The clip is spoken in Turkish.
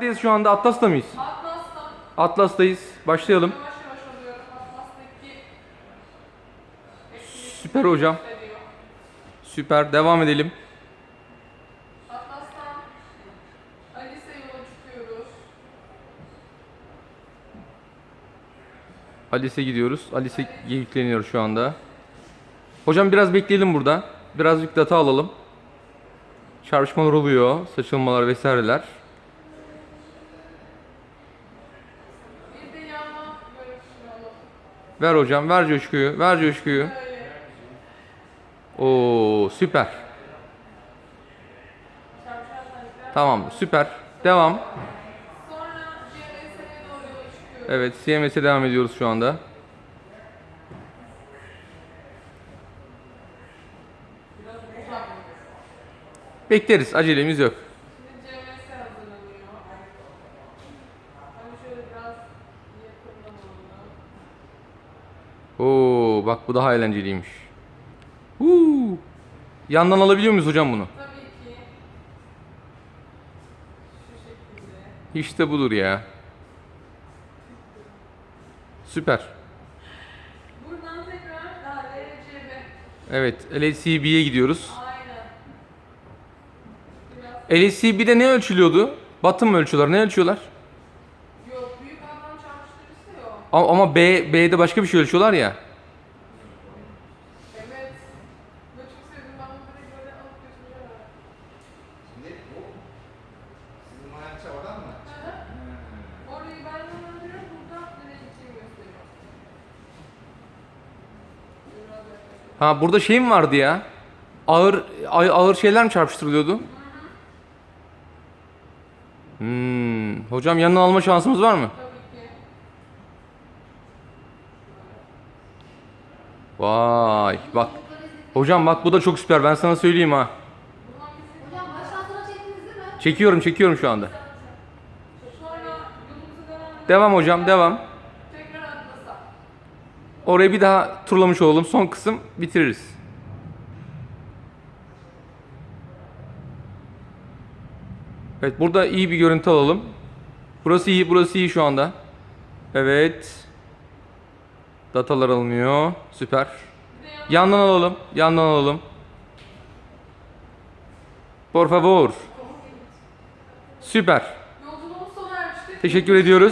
Neredeyiz şu anda? Atlas'ta mıyız? Atlas'tan Atlas'tayız. Başlayalım. yavaş yavaş alıyorum. Atlas'taki Süper hocam. veriyor. Süper. Devam edelim. Atlas'tan Alice yola çıkıyoruz. Alice'e gidiyoruz. Alice yükleniyor şu anda. Hocam biraz bekleyelim burada. Birazcık data alalım. Çarpışmalar oluyor. Saçılmalar vesaireler. Bir de yanma görüntüsünü alalım. Ver hocam. Ver coşkuyu. Ver coşkuyu. Oo süper. Tamam süper. Devam. Evet CMS'e devam ediyoruz şu anda. Bekleriz. Acelemiz yok. Oo bak bu daha eğlenceliymiş. Huu. Yandan alabiliyor muyuz hocam bunu? Tabii ki şu şekilde. İşte budur ya. Süper. Buradan tekrar daha LCB. Evet LSCB'ye gidiyoruz. Aynen. Biraz LSCB'de ne ölçülüyordu? Batım mı ölçüyorlar? Ne ölçüyorlar? yok büyük anlam çarpıştırıcısı yok. Ama, ama B, B'de başka bir şey ölçüyorlar ya. Evet. Ve çok sevdim ben bunu direkt böyle alıp götüreceğim. Ne bu? Sizin mayakça oradan mı? Hı hı. Orayı ben yönlendiriyorum. Burada nereye gideceğimi gösteriyor. Biraz yaklaşık. Ha burada şey mi vardı ya? Ağır ağır ağır şeyler mi çarpıştırılıyordu? Hmm. Hocam yanından alma şansımız var mı? Tabii ki. Vay bak. Hocam bak bu da çok süper ben sana söyleyeyim ha. Çekiyorum çekiyorum şu anda. Devam hocam devam. Orayı bir daha turlamış olalım. Son kısım bitiririz. Evet burada iyi bir görüntü alalım. Burası iyi, burası iyi şu anda. Evet. Datalar alınıyor. Süper. Yandan alalım. Yandan alalım. Por favor. Süper. Teşekkür ediyoruz.